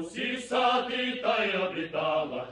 Усі сади та й обітала,